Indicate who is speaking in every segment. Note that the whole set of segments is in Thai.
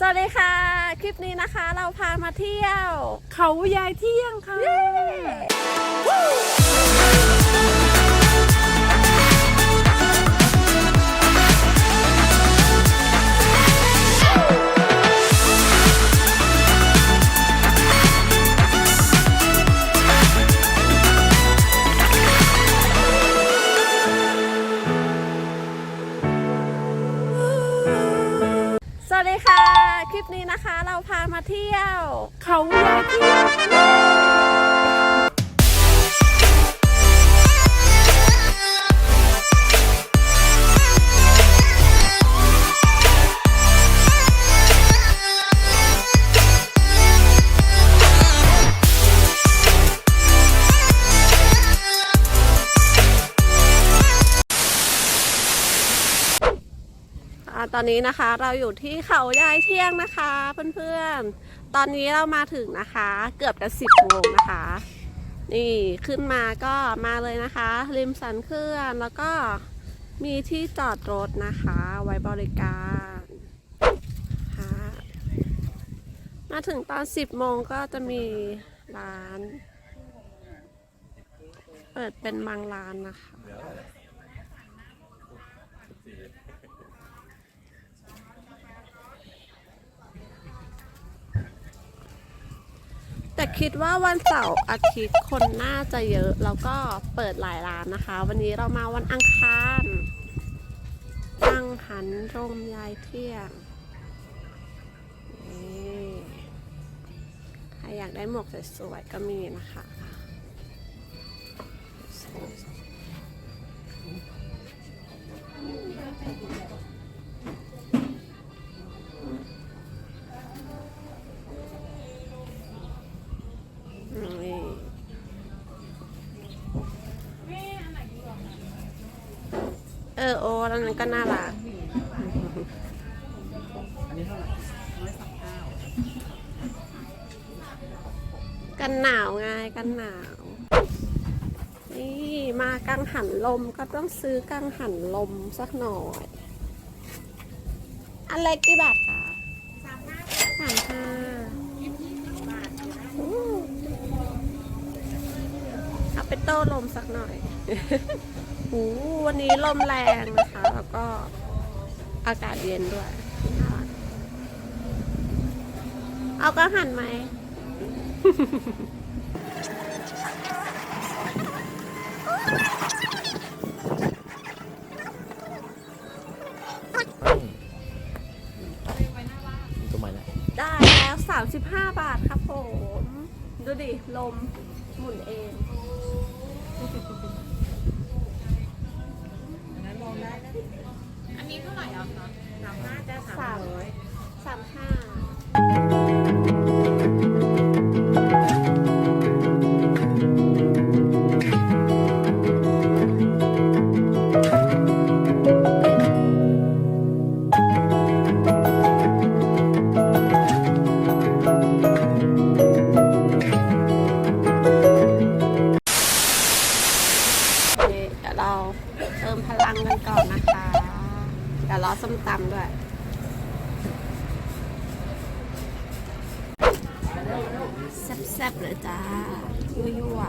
Speaker 1: สวัสดีค่ะ คลิปนี้นะคะเราพามาเที่ยว
Speaker 2: เขายายเที่ยงค่ะ
Speaker 1: ที่ยว
Speaker 2: เขายายเที่ยง
Speaker 1: ตอนนี้นะคะเราอยู่ที่เขายายเที่ยงนะคะเพื่อนๆ ตอนนี้เรามาถึงนะคะ เกือบจะสิบโมงนะคะ นี่ขึ้นมาก็มาเลยนะคะ ริมสันเขื่อนแล้วก็มีที่จอดรถนะคะ ไว้บริการค่ะมาถึงตอนสิบโมงก็จะมีร้าน เปิดเป็นบางร้านนะคะ แต่คิดว่าวันเสาร์อาทิตย์คนน่าจะเยอะ แล้วก็เปิดหลายร้านนะคะ วันนี้เรามาวันอังคารตั้งหันรมยายเที่ยงนี่ใครอยากได้หมวกสวยๆก็มีนะคะนี่ ออโอ้แล้วนั้นก็น่ารักกันหนาวไงกันหนาว นี่มากังหันลมก็ต้องซื้อกังหันลมสักหน่อยอันเล็กกี่บาทคะสามห้าสามห้าเอาไปโต้ลมสักหน่อย หวันนี้ลมแรงนะคะ แล้วก็อากาศเย็นด้วยน่ารักเอากระหันไหม
Speaker 3: ตัวใหม่แล้ว
Speaker 1: ได้แล้ว 35 บาทครับผม ดูดิ ลมหมุนเอง
Speaker 2: อันนี้เท่าไหร่อะคะสามห้าจะสาม
Speaker 1: สาม
Speaker 2: ร้อย
Speaker 1: สามห้า เดี๋ยวเราเติมพลังกันก่อนนะคะเดี๋ยวรอส้มตำด้วยแซ่บๆเลยจ้ายั่ว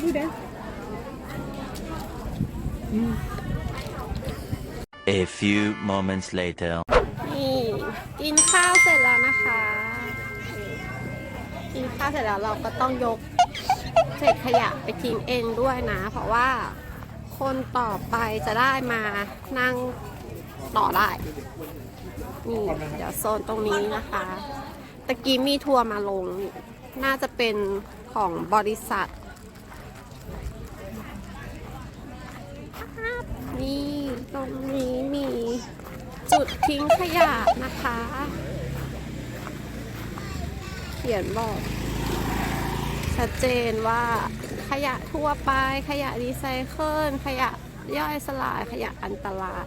Speaker 2: ดูเด้
Speaker 3: A few moments later
Speaker 1: ๆนี่กินข้าวเสร็จแล้วนะคะนี่กินข้าวเสร็จแล้วเราก็ต้องยกเศษขยะไปทิ้งเองด้วยนะ เพราะว่าคนต่อไปจะได้มานั่งต่อได้ นี่ เดี๋ยวโซนตรงนี้นะคะ ตะกี้มีทัวร์มาลง น่าจะเป็นของบริษัท นี่ตรงนี้มีจุดทิ้งขยะนะคะ เขียนบอก ชัดเจนว่าขยะทั่วไป ขยะรีไซเคิลขยะย่อยสลายขยะอันตราย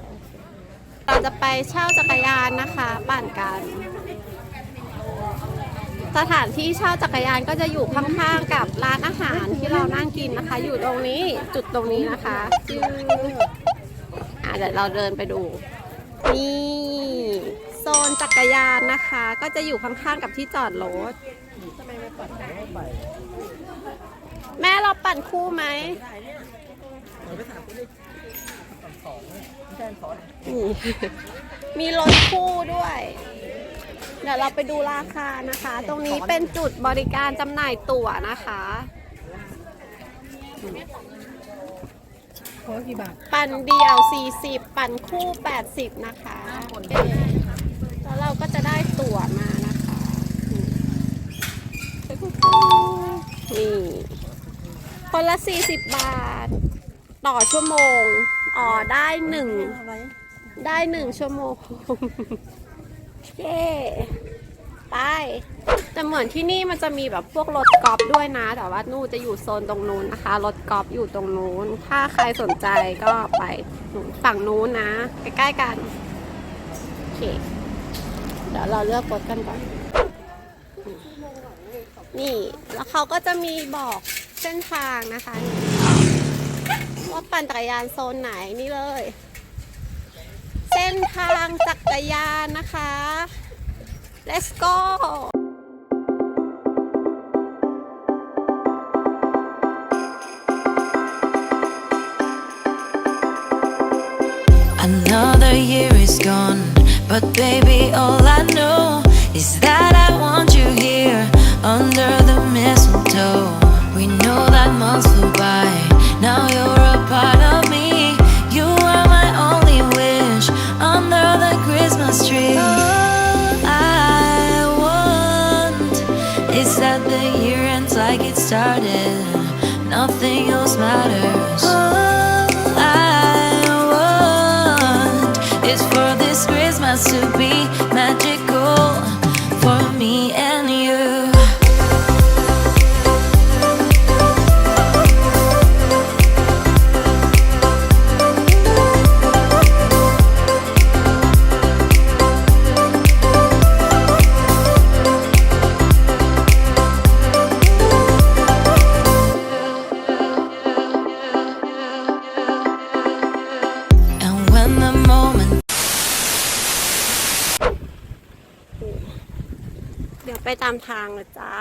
Speaker 1: เราจะไปเช่าจักรยานนะคะปั่นกัน สถานที่เช่าจักรยานก็จะอยู่ข้างๆกับร้านอาหารที่เรานั่งกินนะคะ อยู่ตรงนี้จุดตรงนี้นะคะจื้ออะเดี๋ยวเราเดินไปดู นี่ โซนจักรยานนะคะ ก็จะอยู่ข้างๆกับที่จอดรถแม่เราปั่นคู่ไหมนี่มีรถคู่ด้วย เดี๋ยวเราไปดูราคานะคะ ตรงนี้เป็นจุดบริการจำหน่ายตั๋วนะคะ
Speaker 2: โค้กี่บาท
Speaker 1: ปั่นเดี่ยว 40 ปั่นคู่ 80 นะคะแล้ว เราก็จะได้ตั๋วมานะคะนี่คนละ 40 บาท ต่อชั่วโมง อ๋อ ได้หนึ่ง ได้หนึ่งชั่วโมง เย้ไปแต่เหมือนที่นี่มันจะมีแบบพวกรถกอล์ฟด้วยนะ แต่ว่านู่นจะอยู่โซนตรงนู้นนะคะ รถกอล์ฟอยู่ตรงนู้น ถ้าใครสนใจก็ไปฝั่งนู้นนะ ใกล้ๆกัน โอเค ดี๋ยวเราเลือกรถกันก่อน นี่แล้วเขาก็จะมีบอกเส้นทางนะคะว่าปั่นจักรยานโซนไหนนี่เลย เส้นทางจักรยานนะคะ let's go
Speaker 4: Another year is gone, but baby, all I know is that I want you here under the mistletoe. We know that months flew by, now you're a part of me. You are my only wish under the Christmas tree. All I want is that the year ends like it started, nothing else matters. All I want is for else to be
Speaker 1: เดี๋ยวไปตามทางเลยจ้า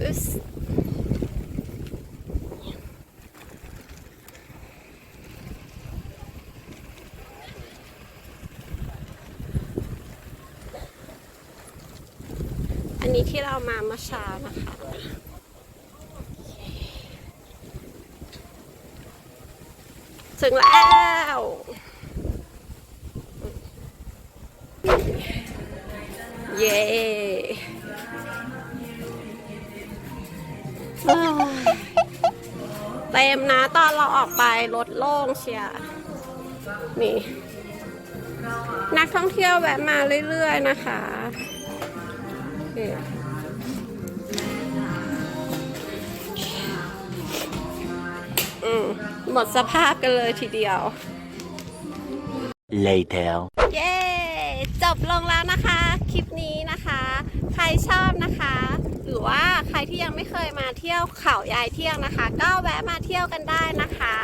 Speaker 1: อึสอันนี้ที่เรามาเมื่อเช้านะคะถึงแล้ว เย้เอ้ยเต็มนะตอนเราออกไปรถโล่งเชียร์นี่ นักท่องเที่ยวแวะมาเรื่อยๆนะคะโอเคอืมหมดสภาพกันเลยทีเดียว
Speaker 3: Later.
Speaker 1: เย้ จบลงแล้วนะคะ คลิปนี้นะคะ ใครชอบนะคะ หรือว่าใครที่ยังไม่เคยมาเที่ยวเขายายเที่ยงนะคะ ก็แวะมาเที่ยวกันได้นะคะ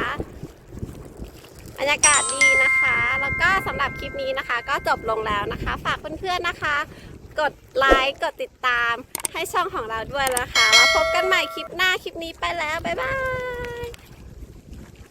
Speaker 1: บรรยากาศดีนะคะ แล้วก็สำหรับคลิปนี้นะคะ ก็จบลงแล้วนะคะ ฝากเพื่อนๆนะคะ กดไลค์กดติดตามให้ช่องของเราด้วยนะคะ แล้วพบกันใหม่คลิปหน้าคลิปนี้ไปแล้ว บ๊ายบาย